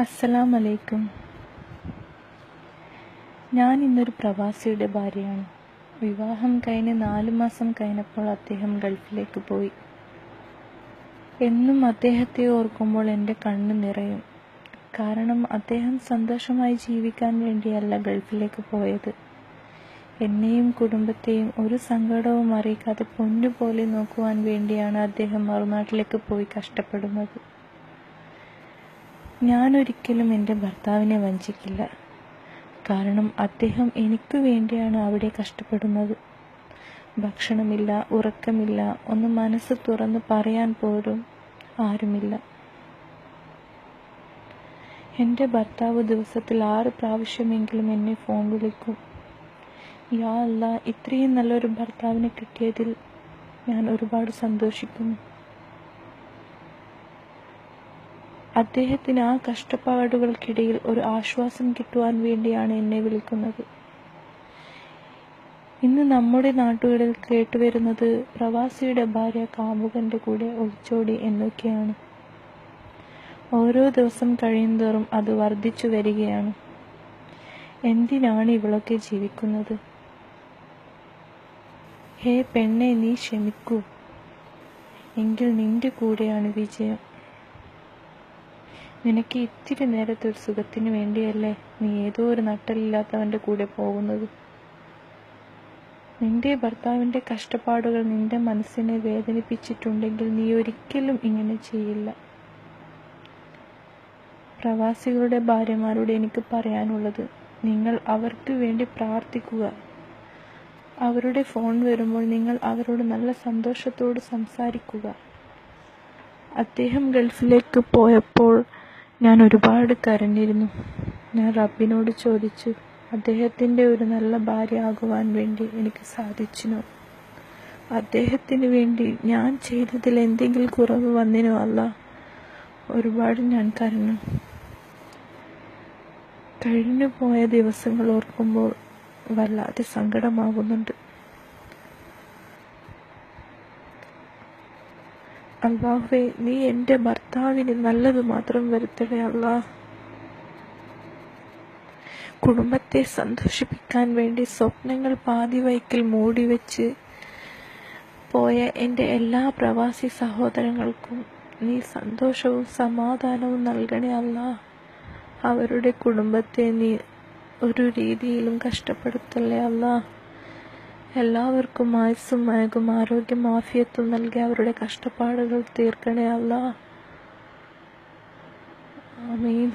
അസ്സലാം അലൈക്കും ഞാൻ ഇന്നൊരു പ്രവാസിയുടെ ഭാര്യയാണ്. വിവാഹം കഴിഞ്ഞ് നാല് മാസം കഴിഞ്ഞപ്പോൾ അദ്ദേഹം ഗൾഫിലേക്ക് പോയി. എന്നും അദ്ദേഹത്തെ ഓർക്കുമ്പോൾ എന്റെ കണ്ണ് നിറയും. കാരണം അദ്ദേഹം സന്തോഷമായി ജീവിക്കാൻ വേണ്ടിയല്ല ഗൾഫിലേക്ക് പോയത്. എന്നെയും കുടുംബത്തെയും ഒരു സങ്കടവും അറിയിക്കാതെ പൊന്നുപോലെ നോക്കുവാൻ വേണ്ടിയാണ് അദ്ദേഹം മറുനാട്ടിലേക്ക് പോയി കഷ്ടപ്പെടുന്നത്. ഞാൻ ഒരിക്കലും എന്റെ ഭർത്താവിനെ വഞ്ചിക്കില്ല. കാരണം അദ്ദേഹം എനിക്ക് വേണ്ടിയാണ് അവിടെ കഷ്ടപ്പെടുന്നത്. ഭക്ഷണമില്ല ഉറക്കമില്ല ഒന്ന് മനസ്സ് തുറന്ന് പറയാൻ പോലും ആരുമില്ല. എന്റെ ഭർത്താവ് ദിവസത്തിൽ ആറ് പ്രാവശ്യമെങ്കിലും എന്നെ ഫോൺ വിളിക്കും. യാ അല്ല ഇത്രയും നല്ലൊരു ഭർത്താവിനെ കിട്ടിയതിൽ ഞാൻ ഒരുപാട് സന്തോഷിക്കുന്നു. അദ്ദേഹത്തിന് ആ കഷ്ടപ്പാടുകൾക്കിടയിൽ ഒരു ആശ്വാസം കിട്ടുവാൻ വേണ്ടിയാണ് എന്നെ വിളിക്കുന്നത്. ഇന്ന് നമ്മുടെ നാട്ടുകളിൽ കേട്ടുവരുന്നത് പ്രവാസിയുടെ ഭാര്യ കാമുകന്റെ കൂടെ ഒളിച്ചോടി എന്നൊക്കെയാണ്. ഓരോ ദിവസം കഴിയുന്തോറും അത് വർദ്ധിച്ചു വരികയാണ്. എന്തിനാണ് ഇവളൊക്കെ ജീവിക്കുന്നത്? ഹേ പെണ്ണെ നീ ക്ഷമിക്കൂ. എങ്കിൽ നിന്റെ കൂടെയാണ് വിജയം. നിനക്ക് ഇത്തിരി നേരത്തെ ഒരു സുഖത്തിന് വേണ്ടിയല്ലേ നീ ഏതോ ഒരു നട്ടലില്ലാത്തവന്റെ കൂടെ പോകുന്നത്? നിന്റെ ഭർത്താവിന്റെ കഷ്ടപ്പാടുകൾ നിന്റെ മനസ്സിനെ വേദനിപ്പിച്ചിട്ടുണ്ടെങ്കിൽ നീ ഒരിക്കലും ഇങ്ങനെ ചെയ്യില്ല. പ്രവാസികളുടെ ഭാര്യമാരോട് എനിക്ക് പറയാനുള്ളത് നിങ്ങൾ അവർക്ക് വേണ്ടി പ്രാർത്ഥിക്കുക. അവരുടെ ഫോൺ വരുമ്പോൾ നിങ്ങൾ അവരോട് നല്ല സന്തോഷത്തോട് സംസാരിക്കുക. അദ്ദേഹം ഗൾഫിലേക്ക് പോയപ്പോൾ ഞാൻ ഒരുപാട് കരഞ്ഞിരുന്നു. ഞാൻ റബ്ബിനോട് ചോദിച്ചു അദ്ദേഹത്തിന്റെ ഒരു നല്ല ഭാര്യ ആകുവാൻ വേണ്ടി എനിക്ക് സാധിച്ചിനോ? അദ്ദേഹത്തിന് വേണ്ടി ഞാൻ ചെയ്തതിൽ എന്തെങ്കിലും കുറവ് വന്നിനോ അല്ല. ഒരുപാട് ഞാൻ കരഞ്ഞു. കഴിഞ്ഞു പോയ ദിവസങ്ങൾ ഓർക്കുമ്പോൾ വല്ലാതെ സങ്കടമാകുന്നുണ്ട്. അള്ളാഹുവേ നീ എന്റെ ഭർത്താവിന് നല്ലത് മാത്രം വരുത്തണേ അള്ളാ. കുടുംബത്തെ സന്തോഷിപ്പിക്കാൻ വേണ്ടി സ്വപ്നങ്ങൾ പാതി വൈക്കൽ മൂടിവെച്ച് പോയ എന്റെ എല്ലാ പ്രവാസി സഹോദരങ്ങൾക്കും നീ സന്തോഷവും സമാധാനവും നൽകണേ അല്ല അവരുടെ കുടുംബത്തെ നീ ഒരു രീതിയിലും കഷ്ടപ്പെടുത്തല്ലേ അല്ലാ എല്ലാവർക്കും ആയുസ്സും മയകും ആരോഗ്യം ആഫിയത്തും നൽകി അവരുടെ കഷ്ടപ്പാടുകൾ തീർക്കണേ അല്ല. ആമീൻ.